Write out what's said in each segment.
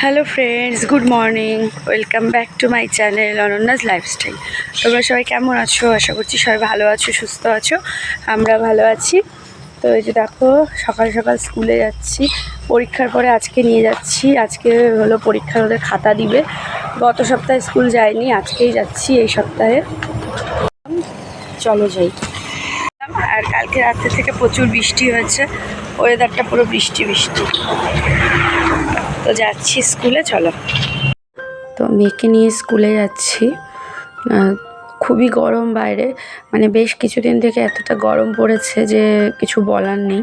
Hello friends good morning welcome back to my channel Ananyas lifestyle তোমরা সবাই কেমন আছো? আশা করছি সবাই ভালো আছো, সুস্থ আছো। আমরা ভালো আছি। তো এই যে দেখো, সকাল সকাল স্কুলে যাচ্ছি। পরীক্ষার পরে আজকে নিয়ে যাচ্ছি। আজকে হলো পরীক্ষার ওদের খাতা দিবে। গত সপ্তাহে স্কুল যায়নি, আজকেই যাচ্ছি এই সপ্তাহে। চলো যাই। আর কালকে রাত্রে থেকে প্রচুর বৃষ্টি হয়েছে। ওয়েদারটা পুরো বৃষ্টি বৃষ্টি। তো যাচ্ছি স্কুলে, চলো। তো মেয়েকে নিয়ে স্কুলে যাচ্ছি। খুবই গরম বাইরে। মানে বেশ কিছুদিন থেকে এতটা গরম পড়েছে যে কিছু বলার নেই।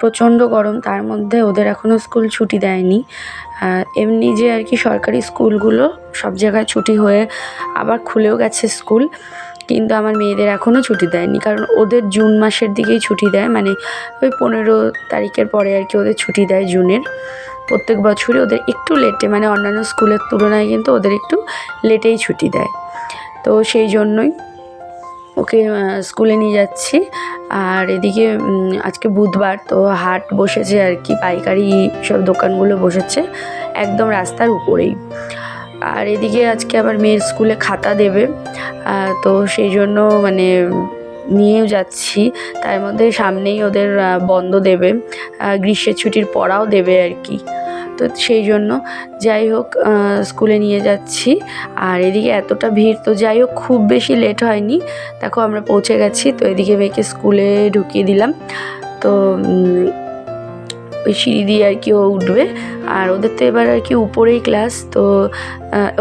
প্রচণ্ড গরম, তার মধ্যে ওদের এখনও স্কুল ছুটি দেয়নি। এমনি যে আর কি সরকারি স্কুলগুলো সব জায়গায় ছুটি হয়ে আবার খুলেও গেছে স্কুল। কিন্তু আমার মেয়েদের এখনও ছুটি দেয়নি। কারণ ওদের জুন মাসের দিকেই ছুটি দেয়। মানে ওই পনেরো তারিখের পরে আর কি ওদের ছুটি দেয় জুনের। প্রত্যেক বছরই ওদের একটু লেটে মানে অন্যান্য স্কুলের তুলনায় কিন্তু ওদের একটু লেটেই ছুটি দেয়। তো সেই জন্যই ওকে স্কুলে নিয়ে যাচ্ছি। আর এদিকে আজকে বুধবার তো হাট বসেছে আর কি, পাইকারি সব দোকানগুলো বসেছে। একদম রাস্তার উপরেই। আর এদিকে আজকে আবার মেয়ের স্কুলে খাতা দেবে তো সেই জন্য মানে নিয়েও যাচ্ছি। তার মধ্যে সামনেই ওদের বন্ধ দেবে গ্রীষ্মের ছুটির পড়াও দেবে আর কি। তো সেই জন্য যাই হোক স্কুলে নিয়ে যাচ্ছি। আর এদিকে এতটা ভিড়, তো যাই হোক, খুব বেশি লেট হয়নি। দেখো আমরা পৌঁছে গেছি, তো এদিকে মেয়েকে স্কুলে ঢুকিয়ে দিলাম। তো ওই সিঁড়ি দিয়ে আর কি ও উঠবে। আর ওদের তো এবার আর কি উপরেই ক্লাস তো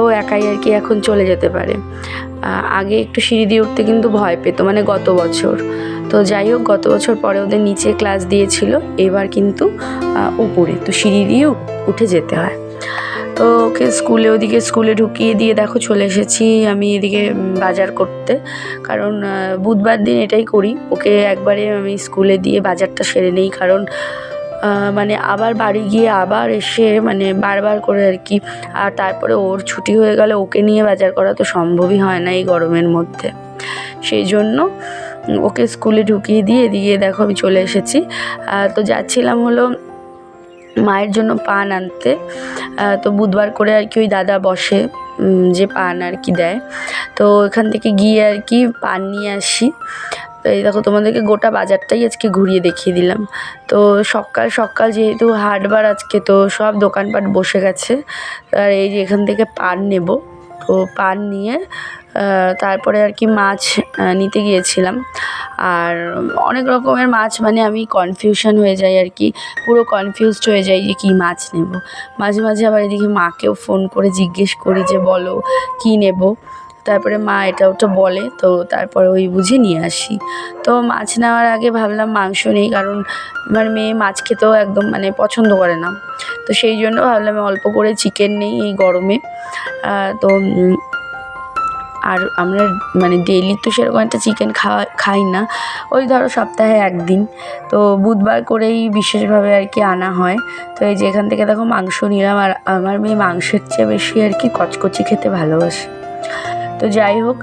ও একাই আর কি এখন চলে যেতে পারে। আগে একটু সিঁড়ি দিয়ে উঠতে কিন্তু ভয় পেতো মানে গত বছর। তো যাই হোক, গত বছর পরে ওদের নিচে ক্লাস দিয়েছিল, এবার কিন্তু উপরে। তো সিঁড়ি দিয়ে উঠে যেতে হয়। তো ওকে স্কুলে, ওদিকে স্কুলে ঢুকিয়ে দিয়ে দেখো চলে এসেছি আমি এদিকে বাজার করতে। কারণ বুধবার দিন এটাই করি। ওকে একবারে আমি স্কুলে দিয়ে বাজারটা সেরে নেই, কারণ মানে আবার বাড়ি গিয়ে আবার এসে মানে বারবার করে আর কি। আর তারপরে ওর ছুটি হয়ে গেলে ওকে নিয়ে বাজার করা তো সম্ভবই হয় না এই গরমের মধ্যে। সেই জন্য ওকে স্কুলে ঢুকিয়ে দিয়ে এদিকে দেখো আমি চলে এসেছি। তো যাচ্ছিলাম হলো মায়ের জন্য পান আনতে। তো বুধবার করে আর কি ওই দাদা বসে যে পান আর কি দেয়। তো এখান থেকে গিয়ে আর কি পান নিয়ে আসি। তো এই দেখো তোমাদেরকে গোটা বাজারটাই আজকে ঘুরিয়ে দেখিয়ে দিলাম। তো সকাল সকাল যেহেতু হাটবার আজকে, তো সব দোকানপাট বসে গেছে। আর এই যে এখান থেকে পান নেব। তো পান নিয়ে তারপরে আর কি মাছ নিতে গিয়েছিলাম। আর অনেক রকমের মাছ মানে আমি কনফিউশন হয়ে যাই আর কি। পুরো কনফিউজড হয়ে যাই যে কী মাছ নেব। মাঝে মাঝে আবার এদিকে মাকেও ফোন করে জিজ্ঞেস করি যে বলো কী নেব? তারপরে মা এটা ওটা বলে, তো তারপরে ওই বুঝে নিয়ে আসি। তো মাছ নেওয়ার আগে ভাবলাম মাংস নেই, কারণ আমার মেয়ে মাছ খেতেও একদম মানে পছন্দ করে না। তো সেই জন্য ভাবলাম অল্প করে চিকেন নেই এই গরমে। তো আর আমরা মানে ডেইলি তো সেরকম একটা চিকেন খাওয়া, খাই না। ওই ধরো সপ্তাহে একদিন। তো বুধবার করেই বিশেষভাবে আর কি আনা হয়। তো এই যে এখান থেকে দেখো মাংস নিলাম, আর আমার মেয়ে মাংসের চেয়ে বেশি আর কি কচকচি খেতে ভালোবাসে। তো যাই হোক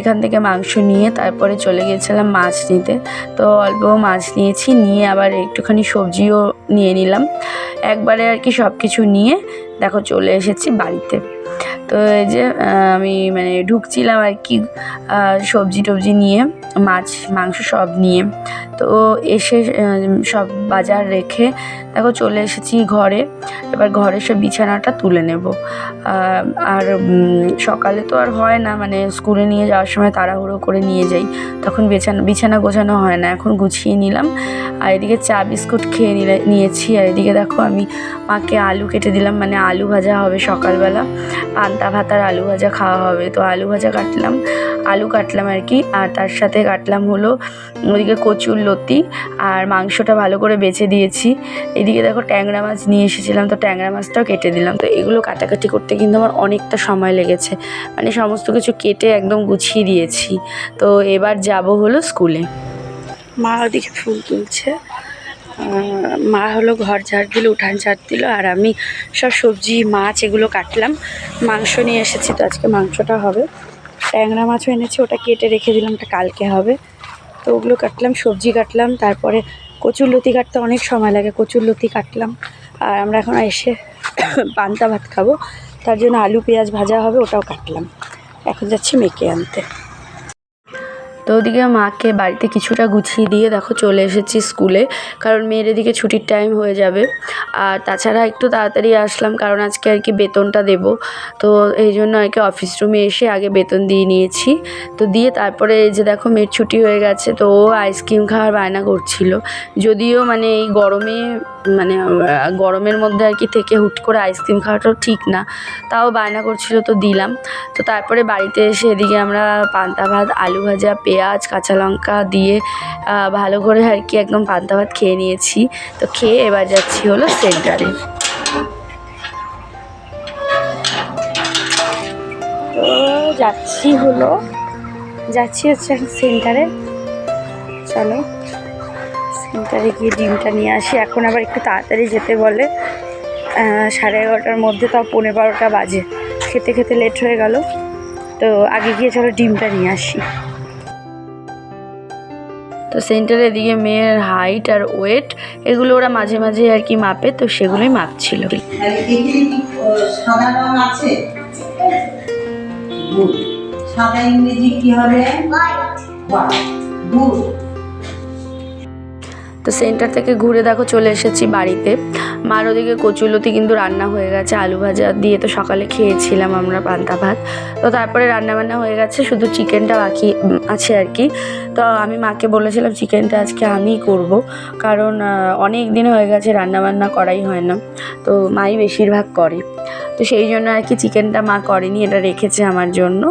এখান থেকে মাংস নিয়ে তারপরে চলে গিয়েছিলাম মাছ নিতে। তো অল্প মাছ নিয়েছি, নিয়ে আবার একটুখানি সবজিও নিয়ে নিলাম। একবারে আর কি সব কিছু নিয়ে দেখো চলে এসেছি বাড়িতে। তো এই যে আমি মানে ঢুকছিলাম আর কি সবজি টবজি নিয়ে, মাছ, মাংস সব নিয়ে। তো এসে সব বাজার রেখে দেখো চলে এসেছি ঘরে। এবার ঘরে সব বিছানাটা তুলে নেব। আর সকালে তো আর হয় না মানে স্কুলে নিয়ে যাওয়ার সময় তাড়াহুড়ো করে নিয়ে যাই। তখন বিছানা বিছানা গোছানো হয় না, এখন গুছিয়ে নিলাম। আর এদিকে চা বিস্কুট খেয়ে নিয়েছি। আর এদিকে দেখো আমি মাকে আলু কেটে দিলাম মানে আলু ভাজা হবে সকালবেলা। পান্তা ভাত আর আলু ভাজা খাওয়া হবে। তো আলু ভাজা কাটলাম, আলু কাটলাম আর কি। আর তার সাথে কাটলাম হলো ওদিকে কচুর লতি আর মাংসটা ভালো করে বেছে দিয়েছি। এদিকে দেখো ট্যাংরা মাছ নিয়ে এসেছিলাম, তো ট্যাংরা মাছটাও কেটে দিলাম। তো এগুলো কাটাকাটি করতে কিন্তু আমার অনেকটা সময় লেগেছে। মানে সমস্ত কিছু কেটে একদম গুছিয়ে দিয়েছি। তো এবার যাব হলো স্কুলে। মা ওদিকে ফুল তুলছে। মা হলো ঘর ঝাড় দিল উঠান ঝাড় দিল আর আমি সব সবজি, মাছ এগুলো কাটলাম। মাংস নিয়ে এসেছি তো আজকে মাংসটা হবে। ট্যাংরা মাছও এনেছি, ওটা কেটে রেখে দিলাম, ওটা কালকে হবে। তো ওগুলো কাটলাম, সবজি কাটলাম, তারপরে কচুর লতি কাটতে অনেক সময় লাগে, কচুর লতি কাটলাম। আর আমরা এখন এসে পান্তা ভাত খাব। তার জন্য আলু, পেঁয়াজ ভাজা হবে, ওটাও কাটলাম। এখন যাচ্ছি মেয়েকে আনতে। তো ওদিকে মাকে বাড়িতে কিছুটা গুছিয়ে দিয়ে দেখো চলে এসেছি স্কুলে, কারণ মেয়ের এদিকে ছুটির টাইম হয়ে যাবে। আর তাছাড়া একটু তাড়াতাড়ি আসলাম, কারণ আজকে আর কি বেতনটা দেবো। তো এই জন্য আর কি অফিস রুমে এসে আগে বেতন দিয়ে নিয়েছি। তো দিয়ে তারপরে এই যে দেখো মেয়ের ছুটি হয়ে গেছে, তো ও আইসক্রিম খাওয়ার বায়না করছিল। যদিও মানে এই গরমে মানে গরমের মধ্যে আর কি থেকে হুট করে আইসক্রিম খাওয়াটাও ঠিক না। তাও বায়না করছিল তো দিলাম। তো তারপরে বাড়িতে এসে এদিকে আমরা পান্তা ভাত, আলু ভাজা, পেঁয়াজ, কাঁচা লঙ্কা দিয়ে ভালো করে আর কি একদম পান্তা ভাত খেয়ে নিয়েছি। তো খেয়ে এবার যাচ্ছি হলো সেন্টারে। যাচ্ছি হলো, যাচ্ছি হচ্ছে সেন্টারে। চলো। সেন্টারে গিয়ে ডিমটা নিয়ে আসি। এখন আবার একটু তাড়াতাড়ি যেতে বলে। সাড়ে এগারোটার মধ্যে তাও পনেরো বারোটা বাজে। খেতে খেতে লেট হয়ে গেল। তো আগে গিয়ে চলো ডিমটা নিয়ে আসি। তো সেন্টারে এদিকে মেয়ের হাইট আর ওয়েট এগুলো ওরা মাঝে মাঝে আর কি মাপে তো সেগুলোই মাপছিল। সাদা রং আছে গুড সাদা ইংরেজি কি হবে? হোয়াইট গুড তো সেন্টার থেকে ঘুরে দেখো চলে এসেছি বাড়িতে। মার ওদিকে কচুলতি কিন্তু রান্না হয়ে গেছে, আলু ভাজা দিয়ে তো সকালে খেয়েছিলাম আমরা পান্তা ভাত। তো তারপরে রান্না বান্না হয়ে গেছে, শুধু চিকেনটা বাকি আছে আর কি। তো আমি মাকে বলেছিলাম চিকেনটা আজকে আমিই করব, কারণ অনেক দিন হয়ে গেছে রান্না বান্না করাই হয় না। তো মাই বেশিরভাগ করে। তো সেই জন্য আর কি চিকেনটা মা করেনি, এটা রেখেছে আমার জন্য।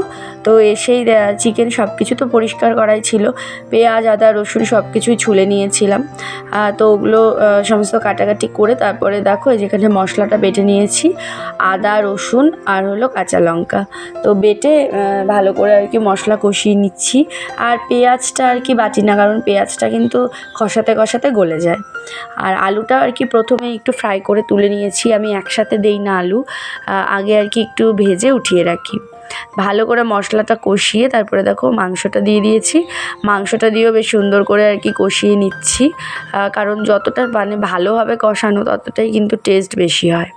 তো এসেই চিকেন সব কিছু তো পরিষ্কার করাই ছিল। পেঁয়াজ, আদা, রসুন সব কিছুই ছুলে নিয়েছিলাম। তো ওগুলো সমস্ত কাটাকাটি করে তারপরে দেখো যেখানে মশলাটা বেটে নিয়েছি, আদা, রসুন আর হলো কাঁচা লঙ্কা। তো বেটে ভালো করে আর কি মশলা কষিয়ে নিচ্ছি। আর পেঁয়াজটা আর কি বাটি না, কারণ পেঁয়াজটা কিন্তু কষাতে কষাতে গলে যায়। আর আলুটা আর কি প্রথমে একটু ফ্রাই করে তুলে নিয়েছি, আমি একসাথে দেই না আলু। আগে আর কি একটু ভেজে উঠিয়ে রাখি। ভালো করে মশলাটা কষিয়ে তারপরে দেখো মাংসটা দিয়ে দিয়েছি। মাংসটা দিয়েও বেশ সুন্দর করে আর কি কষিয়ে নিচ্ছি। কারণ যতটা মানে ভালোভাবে কষানো ততটাই কিন্তু টেস্ট বেশি হয়।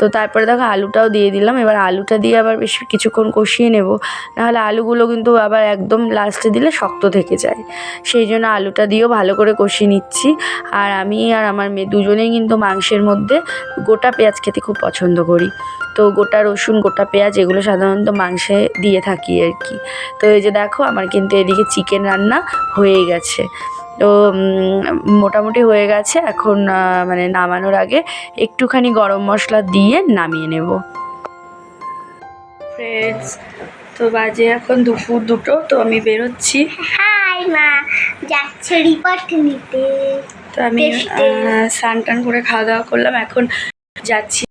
তো তারপরে দেখো আলুটাও দিয়ে দিলাম। এবার আলুটা দিয়ে আবার বেশ কিছুক্ষণ কষিয়ে নেব। নাহলে আলুগুলো কিন্তু আবার একদম লাস্টে দিলে শক্ত থেকে যায়। সেই জন্য আলুটা দিয়েও ভালো করে কষিয়ে নিচ্ছি। আর আমি আর আমার মেয়ে দুজনেই কিন্তু মাংসের মধ্যে গোটা পেঁয়াজ খেতে খুব পছন্দ করি। তো গোটা রসুন, গোটা পেঁয়াজ এগুলো সাধারণত মাংসে দিয়ে থাকি আর কি। তো এই যে দেখো আমার কিন্তু এদিকে চিকেন রান্না হয়ে গেছে। তো মোটামুটি হয়ে গেছে। এখন মানে নামানোর আগে একটুখানি গরম মশলা দিয়ে নামিয়ে নেব। ফ্রেন্ডস তো বাজে এখন দুপুর দুটো তো আমি বেরোচ্ছি। হাই মা। যাচ্ছে রিপোর্ট নিতে। তো আমি স্নান টান করে খাওয়া দাওয়া করলাম। এখন যাচ্ছি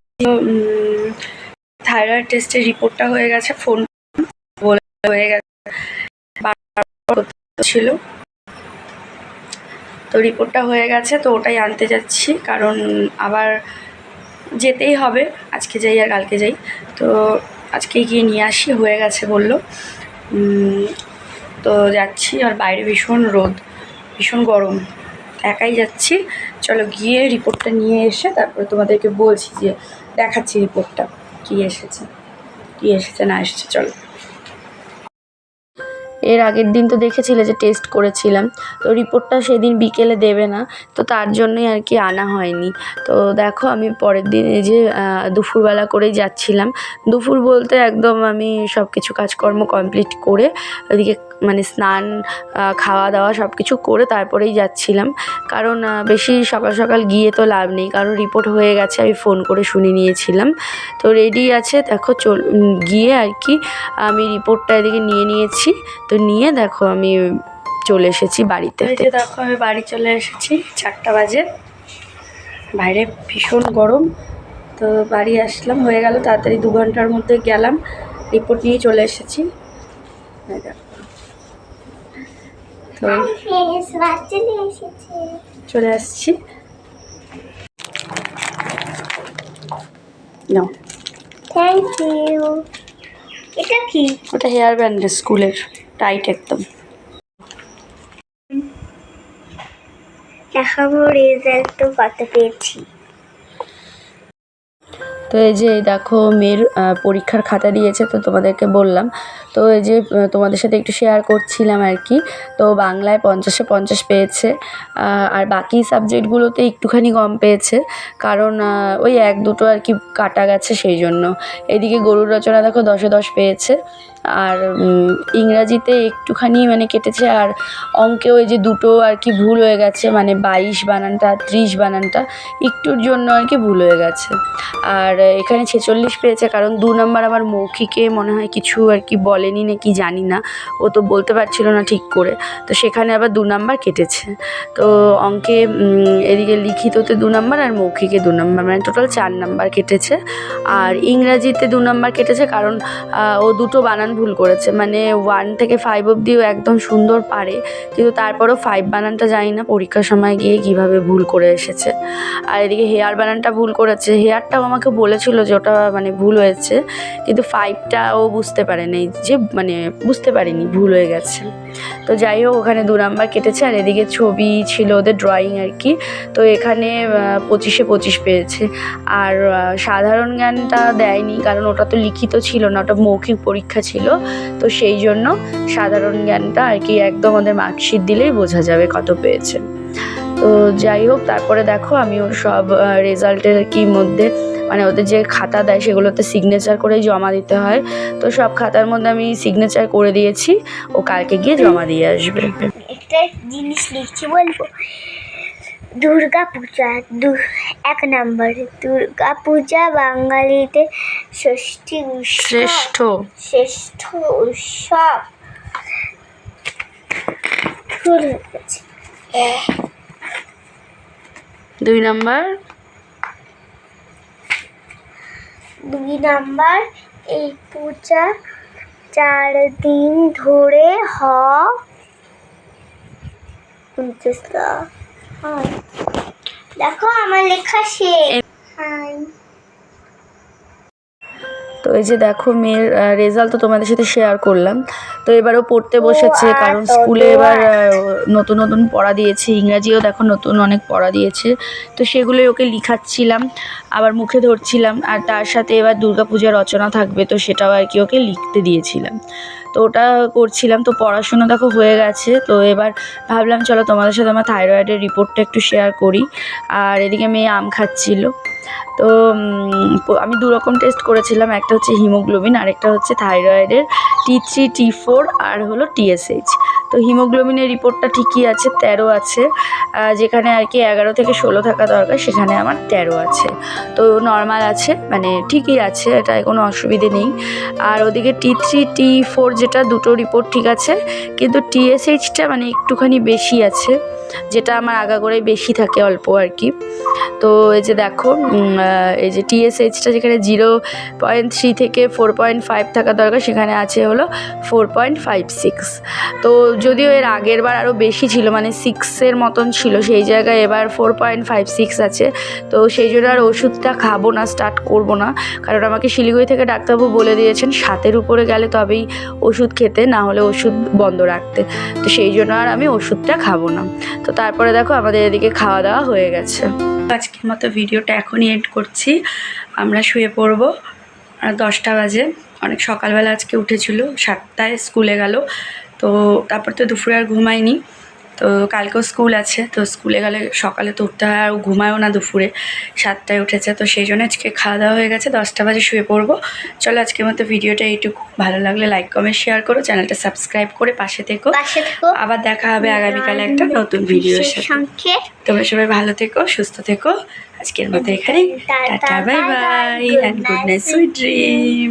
থাইরয়েড টেস্টের রিপোর্টটা হয়ে গেছে ফোন বলে হয়ে গেছে। ছিল। তো রিপোর্টটা হয়ে গেছে, তো ওটাই আনতে যাচ্ছি। কারণ আবার যেতেই হবে, আজকে যাই আর কালকে যাই। তো আজকে গিয়ে নিয়ে আসি, হয়ে গেছে বলল। তো যাচ্ছি, আর বাইরে ভীষণ রোদ, ভীষণ গরম। একাই যাচ্ছি। চলো গিয়ে রিপোর্টটা নিয়ে এসে তারপরে তোমাদেরকে বলছি যে দেখাচ্ছি রিপোর্টটা কী এসেছে কী এসেছে, না এসেছে, চলো। এর আগের দিন তো দেখেছিলে যে টেস্ট করেছিলাম। তো রিপোর্টটা সেদিন বিকেলে দেবে না, তো তার জন্যই আর কি আনা হয়নি। তো দেখো আমি পরের দিন এই যে দুপুরবেলা করেই যাচ্ছিলাম। দুপুর বলতে একদম আমি সব কিছু কাজকর্ম কমপ্লিট করে, ওদিকে মানে স্নান খাওয়া দাওয়া সব কিছু করে তারপরেই যাচ্ছিলাম। কারণ বেশি সকাল সকাল গিয়ে তো লাভ নেই। কারণ রিপোর্ট হয়ে গেছে, আমি ফোন করে শুনে নিয়েছিলাম। তো রেডি আছে, দেখো চল গিয়ে আর কি আমি রিপোর্টটা এদিকে নিয়ে নিয়েছি। তো নিয়ে দেখো আমি চলে এসেছি বাড়িতে। দেখো আমি বাড়ি চলে এসেছি চারটা বাজে। বাইরে ভীষণ গরম। তো বাড়ি আসলাম হয়ে গেল তাড়াতাড়ি দু ঘণ্টার মধ্যে গেলাম। রিপোর্ট নিয়ে চলে এসেছি। তো চলে আসছি। নাও। থ্যাংক ইউ এটা কি? ওটা হেয়ার ব্যান্ড স্কুলের। টাইট একদম। দেখাবো রেজাল্ট তো কত পেয়েছি। তো এই যে দেখো মেয়ের পরীক্ষার খাতা দিয়েছে, তো তোমাদেরকে বললাম। তো এই যে তোমাদের সাথে একটু শেয়ার করছিলাম আর কি। তো বাংলায় পঞ্চাশে পঞ্চাশ পেয়েছে আর বাকি সাবজেক্টগুলোতে একটুখানি কম পেয়েছে, কারণ ওই এক দুটো আর কি কাটা গেছে সেই জন্য। এদিকে গরুর রচনা দেখো দশে দশ পেয়েছে, আর ইংরাজিতে একটুখানি মানে কেটেছে, আর অঙ্কে ওই যে দুটো আর কি ভুল হয়ে গেছে মানে বাইশ বানানটা, ত্রিশ বানানটা, একটুর জন্য আর কি ভুল হয়ে গেছে। আর এখানে ছেচল্লিশ পেয়েছে, কারণ দু নম্বর আমার মৌখিকে মনে হয় কিছু আর কি বলেনি নাকি জানি না। ও তো বলতে পারছিল না ঠিক করে। তো সেখানে আবার দু নম্বর কেটেছে। তো অঙ্কে এদিকে লিখিততে দু নম্বর আর মৌখিকে দু নম্বর মানে টোটাল চার নম্বর কেটেছে। আর ইংরাজিতে দু নম্বর কেটেছে কারণ ও দুটো বানান ভুল করেছে। মানে ওয়ান থেকে ফাইভ অবধিও একদম সুন্দর পারে, কিন্তু তারপরেও ফাইভ বানানটা জানি না পরীক্ষার সময় গিয়ে কীভাবে ভুল করে এসেছে। আর এদিকে হেয়ার বানানটা ভুল করেছে। হেয়ারটাও আমাকে বলেছিল যে ওটা মানে ভুল হয়েছে, কিন্তু ফাইভটা ও বুঝতে পারেনি যে মানে বুঝতে পারিনি, ভুল হয়ে গেছে। তো যাই হোক, ওখানে দু নাম্বার কেটেছে, আর এদিকে ছবি ছিল ওদের ড্রয়িং আর কি। তো এখানে পঁচিশে পঁচিশ পেয়েছে। আর সাধারণ জ্ঞানটা দেয়নি, কারণ ওটা তো লিখিত ছিল না, ওটা মৌখিক পরীক্ষা ছিল। তো সেই জন্য সাধারণ জ্ঞানটা আর কি একদম ওদের মার্কশিট দিলেই বোঝা যাবে কত পেয়েছে। তো যাই হোক, তারপরে দেখো আমি ওর সব রেজাল্টের কি মধ্যে মানে ওদের যে খাতা দেয় সেগুলোতে সিগনেচার করেই জমা দিতে হয়। তো সব খাতার মধ্যে আমি সিগনেচার করে দিয়েছি। ও কালকে গিয়ে জমা দিয়ে আসবে। একটা জিনিস লিখছি বলব। দুর্গা পূজা দু এক নম্বর দুর্গা পূজা বাঙালিতে ষষ্ঠী উৎসব। শ্রেষ্ঠ। শ্রেষ্ঠ উৎসব। দুই নাম্বার। দুই নাম্বার এই পূজা চার দিন ধরে হ। হয়। দেখো আমার লেখা শেষ হাই তো এই যে দেখো মেয়ের রেজাল্ট তো তোমাদের সাথে শেয়ার করলাম। তো এবারও পড়তে বসেছে কারণ স্কুলে এবার নতুন নতুন পড়া দিয়েছে ইংরাজিও দেখো নতুন অনেক পড়া দিয়েছে। তো সেগুলোই ওকে লিখাচ্ছিলাম আবার মুখে ধরছিলাম আর তার সাথে এবার দুর্গাপূজার রচনা থাকবে তো সেটাও আর কি ওকে লিখতে দিয়েছিলাম। তো ওটা করছিলাম। তো পড়াশুনো দেখো হয়ে গেছে। তো এবার ভাবলাম, চলো তোমাদের সাথে আমার থাইরয়েডের রিপোর্টটা একটু শেয়ার করি। আর এদিকে মেয়ে আম খাচ্ছিল। তো আমি দু রকম টেস্ট করেছিলাম। একটা হচ্ছে হিমোগ্লোবিন আর একটা হচ্ছে থাইরয়েডের টি থ্রি টি ফোর আর হলো টিএসএইচ তো হিমোগ্লোবিনের রিপোর্টটা ঠিকই আছে, তেরো আছে। যেখানে আর কি এগারো থেকে ষোলো থাকা দরকার, সেখানে আমার তেরো আছে। তো নর্মাল আছে মানে ঠিকই আছে এটা কোনো অসুবিধে নেই। আর ওদিকে টি থ্রি টি ফোর যেটা, দুটো রিপোর্ট ঠিক আছে, কিন্তু টিএসএইচটা মানে একটুখানি বেশি আছে। যেটা আমার আগাগোড়াই বেশি থাকে অল্প আর কি। তো এই যে দেখো এই যে টিএসএইচটা যেখানে জিরো পয়েন্ট থ্রি থেকে ফোর পয়েন্ট ফাইভ থাকা দরকার, সেখানে আছে হলো ফোর পয়েন্ট ফাইভ সিক্স। তো যদিও এর আগের বার আরও বেশি ছিল মানে সিক্সের মতন ছিল, সেই জায়গায় এবার ফোর পয়েন্ট ফাইভ সিক্স আছে। তো সেই জন্য আর ওষুধটা খাব না, স্টার্ট করব না। কারণ আমাকে শিলিগুড়ি থেকে ডাক্তারবাবু বলে দিয়েছেন, সাতের উপরে গেলে তবেই ওষুধ খেতে, না হলে ওষুধ বন্ধ রাখতে। তো সেই জন্য আর আমি ওষুধটা খাব না। তো তারপরে দেখো আমাদের এদিকে খাওয়া দাওয়া হয়ে গেছে। আজকের মতো ভিডিওটা এখনই এড করছি। আমরা শুয়ে পড়ব। দশটা বাজে। অনেক সকালবেলা আজকে উঠেছিল। সাতটায় স্কুলে গেল। তো তারপর তো দুপুরে আর ঘুমায়নি তো কালকেও স্কুল আছে তো স্কুলে গেলে সকালে তো উঠতে হয় আর ঘুমায়ও না দুপুরে সাতটায় উঠেছে তো সেই জন্য আজকে খাওয়া দাওয়া হয়ে গেছে দশটা বাজে শুয়ে পড়ব। চলো আজকের মতো ভিডিওটা এইটুকু ভালো লাগলে লাইক কমেন্ট শেয়ার করো চ্যানেলটা সাবস্ক্রাইব করে পাশে থেকো। আবার দেখা হবে আগামীকালে একটা নতুন ভিডিওর সাথে। তোমরা সবাই ভালো থেকো সুস্থ থেকো। আজকের মতো এখানে tata bye bye and good night sweet dream